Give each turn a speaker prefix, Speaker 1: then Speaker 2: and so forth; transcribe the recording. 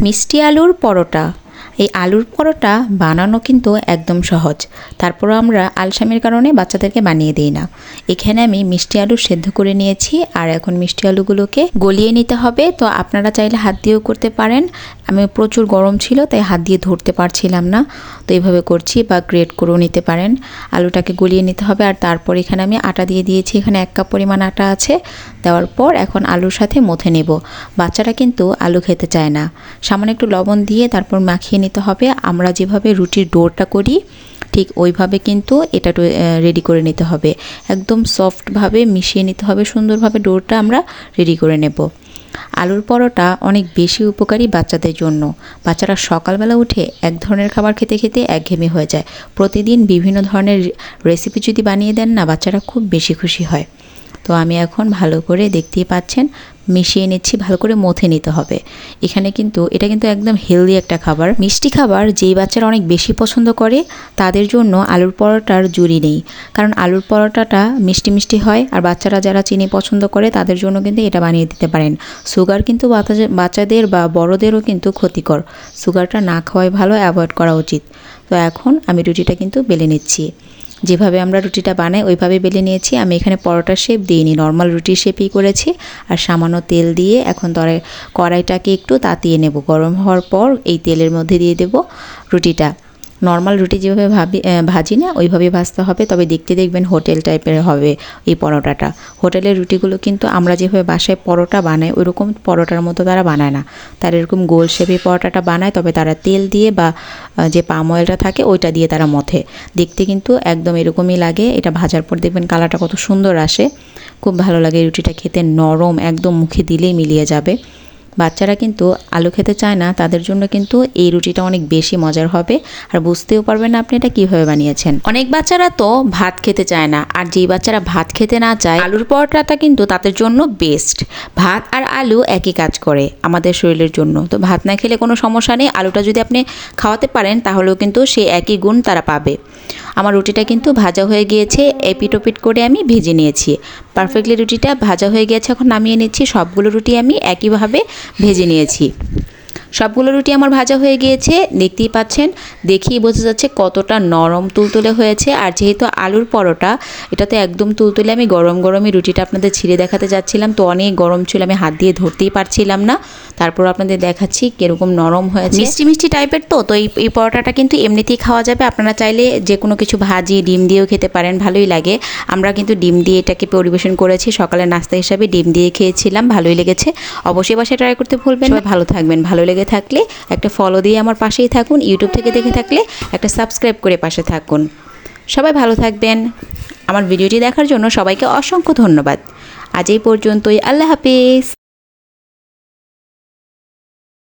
Speaker 1: মিষ্টি আলুর পরোটা। এই আলুর পরোটা বানানো কিন্তু একদম সহজ। তারপরও আমরা আলসামির কারণে বাচ্চাদেরকে বানিয়ে দিই না। এখানে আমি মিষ্টি আলু সেদ্ধ করে নিয়েছি আর এখন মিষ্টি আলুগুলোকে গলিয়ে নিতে হবে। তো আপনারা চাইলে হাত দিয়েও করতে পারেন। আমি প্রচুর গরম ছিল, তাই হাত দিয়ে ধরতে পারছিলাম না। তো এইভাবে করছি বা গ্রেট করেও নিতে পারেন। আলুটাকে গলিয়ে নিতে হবে আর তারপর এখানে আমি আটা দিয়ে দিয়েছি। এখানে এক কাপ পরিমাণ আটা আছে। দেওয়ার পর এখন আলুর সাথে মথে নেব। বাচ্চারা কিন্তু আলু খেতে চায় না। সামান্য একটু লবণ দিয়ে তারপর মাখিয়ে নিতে হবে। আমরা যেভাবে রুটির ডোরটা করি, ঠিক ওইভাবে কিন্তু এটা রেডি করে নিতে হবে। একদম সফটভাবে মিশিয়ে নিতে হবে, সুন্দরভাবে ডোরটা আমরা রেডি করে নেব। আলুর পরোটা অনেক বেশি উপকারী বাচ্চাদের জন্য। বাচ্চারা সকালবেলা উঠে এক ধরনের খাবার খেতে খেতে একঘেয়েমি হয়ে যায়। প্রতিদিন বিভিন্ন ধরনের রেসিপি যদি বানিয়ে দেন না, বাচ্চারা খুব বেশি খুশি হয়। তো আমি এখন ভালো করে দেখতেই পাচ্ছেন, মিশিয়ে নিচ্ছি, ভালো করে মথে নিতে হবে। এখানে কিন্তু, এটা কিন্তু একদম হেলদি একটা খাবার। মিষ্টি খাবার যেই বাচ্চারা অনেক বেশি পছন্দ করে, তাদের জন্য আলুর পরোটার জুড়ি নেই। কারণ আলুর পরোটাটা মিষ্টি মিষ্টি হয়, আর বাচ্চারা যারা চিনি পছন্দ করে, তাদের জন্য কিন্তু এটা বানিয়ে দিতে পারেন। সুগার কিন্তু বাচ্চাদের বা বড়দেরও কিন্তু ক্ষতিকর। সুগারটা না খাওয়াই ভালো, অ্যাভয়েড করা উচিত। তো এখন আমি রুটিটা কিন্তু বেলে নিচ্ছি। যেভাবে আমরা রুটিটা বানাই, ওইভাবে বেলে নিয়েছি। আমি এখানে পরোটার শেপ দিইনি নর্মাল রুটির শেপই করেছি। আর সামান্য তেল দিয়ে এখন তরে কড়াইটাকে একটু তাতিয়ে নেব। গরম হওয়ার পর এই তেলের মধ্যে দিয়ে দেব রুটিটা। নর্মাল রুটি যেভাবে ভাবি ভাজি না ওইভাবে ভাজতে হবে। তবে দেখতে দেখবেন হোটেল টাইপের হবে এই পরোটাটা। হোটেলের রুটিগুলো কিন্তু আমরা যেভাবে বাসায় পরোটা বানাই, ওইরকম পরোটার মতো তারা বানায় না। তারা এরকম গোল শেপে পরোটাটা বানায়, তবে তারা তেল দিয়ে বা যে পাম অয়েলটা থাকে, ওইটা দিয়ে তারা মথে। দেখতে কিন্তু একদম এরকমই লাগে। এটা ভাজার পর দেখবেন কালারটা কত সুন্দর আসে। খুব ভালো লাগে রুটিটা খেতে। নরম, একদম মুখে দিলেই মিলিয়ে যাবে। বাচ্চারা কিন্তু আলু খেতে চায় না, তাদের জন্য কিন্তু এই রুটিটা অনেক বেশি মজার হবে। আর বুঝতেও পারবেন না আপনি এটা কীভাবে বানিয়েছেন। অনেক বাচ্চারা তো ভাত খেতে চায় না, আর যেই বাচ্চারা ভাত খেতে না চায়, আলুর পরোটাটা কিন্তু তাদের জন্য বেস্ট ভাত আর আলু একই কাজ করে আমাদের শরীরের জন্য। তো ভাত না খেলে কোনো সমস্যা নেই, আলুটা যদি আপনি খাওয়াতে পারেন, তাহলেও কিন্তু সে একই গুণ তারা পাবে। আমার রুটিটা কিন্তু ভাজা হয়ে গিয়েছে, এপিটোপিট করে আমি ভেজে নিয়েছি। পারফেক্টলি রুটিটা ভাজা হয়ে গেছে এখন নামিয়ে নিচ্ছি। সবগুলো রুটি আমি একইভাবে ভেজে নিয়েছি। সবগুলো রুটি আমার ভাজা হয়ে গিয়েছে, দেখতেই পাচ্ছেন, দেখেই বোঝা যাচ্ছে কতটা নরম তুলতুলে হয়েছে। আর যেহেতু আলুর পরোটা এটা তো একদম তুলতুলে আমি গরম গরমই রুটিটা আপনাদের ছিঁড়ে দেখাতে যাচ্ছিলাম, তো অনেক গরম ছিল, আমি হাত দিয়ে ধরতেই পারছিলাম না। তারপর আপনাদের দেখাচ্ছি কীরকম নরম হয়েছে। মিষ্টি মিষ্টি টাইপের তো তো এই পরোটাটা কিন্তু এমনিতেই খাওয়া যাবে। আপনারা চাইলে যে কোনো কিছু ভাজি, ডিম দিয়েও খেতে পারেন, ভালোই লাগে। আমরা কিন্তু ডিম দিয়ে এটাকে পরিবেশন করেছি। সকালে নাস্তা হিসাবে ডিম দিয়ে খেয়েছিলাম, ভালোই লেগেছে। অবশ্যই বাসায় ট্রাই করতে ভুলবেন ভালো থাকবেন, ভালো লেগে থাকলে একটা ফলো দিয়ে আমার পাশেই থাকুন। ইউটিউব থেকে দেখে থাকলে একটা সাবস্ক্রাইব করে পাশে থাকুন। সবাই ভালো থাকবেন। আমার ভিডিওটি দেখার জন্য সবাইকে অসংখ্য ধন্যবাদ। আজ এই পর্যন্তই। আল্লাহ হাফিজ।